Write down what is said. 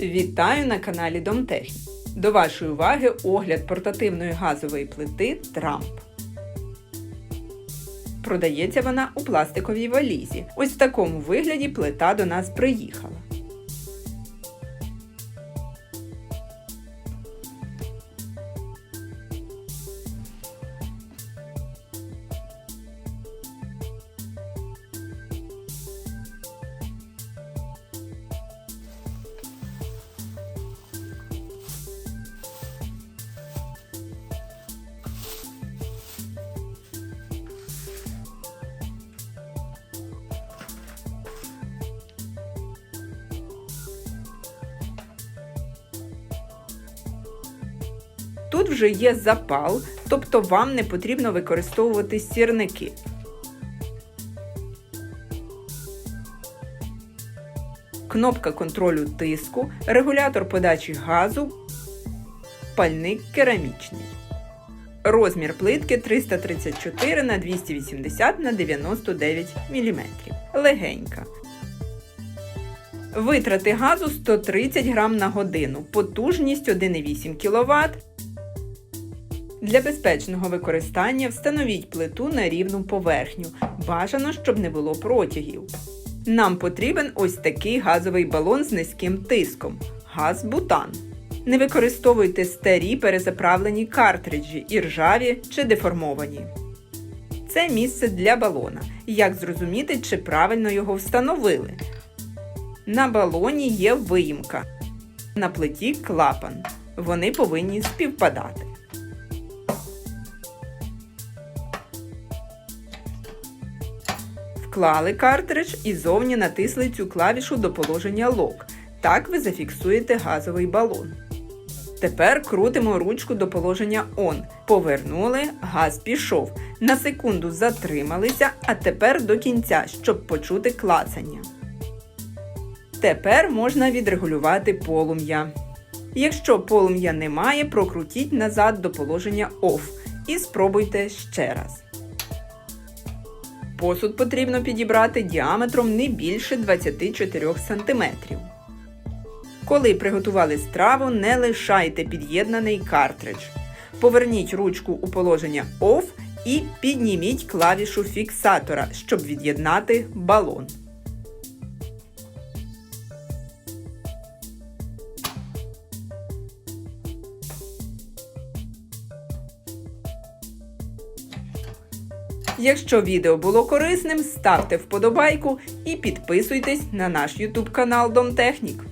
Вітаю на каналі Домтехнік. До вашої уваги огляд портативної газової плити Трамп. Продається вона у пластиковій валізі. Ось в такому вигляді плита до нас приїхала. Тут вже є запал, тобто вам не потрібно використовувати сірники. Кнопка контролю тиску, регулятор подачі газу, пальник керамічний. Розмір плитки 334 на 280 на 99 мм. Легенька. Витрати газу 130 грам на годину, потужність 1,8 кВт. Для безпечного використання встановіть плиту на рівну поверхню. Бажано, щоб не було протягів. Нам потрібен ось такий газовий балон з низьким тиском газ бутан. Не використовуйте старі перезаправлені картриджі, іржаві чи деформовані. Це місце для балона. Як зрозуміти, чи правильно його встановили? На балоні є виїмка. На плиті клапан. Вони повинні співпадати. Вклали картридж і зовні натисли цю клавішу до положення лок. Так ви зафіксуєте газовий балон. Тепер крутимо ручку до положення ON. Повернули, газ пішов. На секунду затрималися, а тепер до кінця, щоб почути клацання. Тепер можна відрегулювати полум'я. Якщо полум'я немає, прокрутіть назад до положення OFF і спробуйте ще раз. Посуд потрібно підібрати діаметром не більше 24 см. Коли приготували страву, не лишайте під'єднаний картридж. Поверніть ручку у положення OFF і підніміть клавішу фіксатора, щоб від'єднати балон. Якщо відео було корисним, ставте вподобайку і підписуйтесь на наш YouTube канал Домтехнік.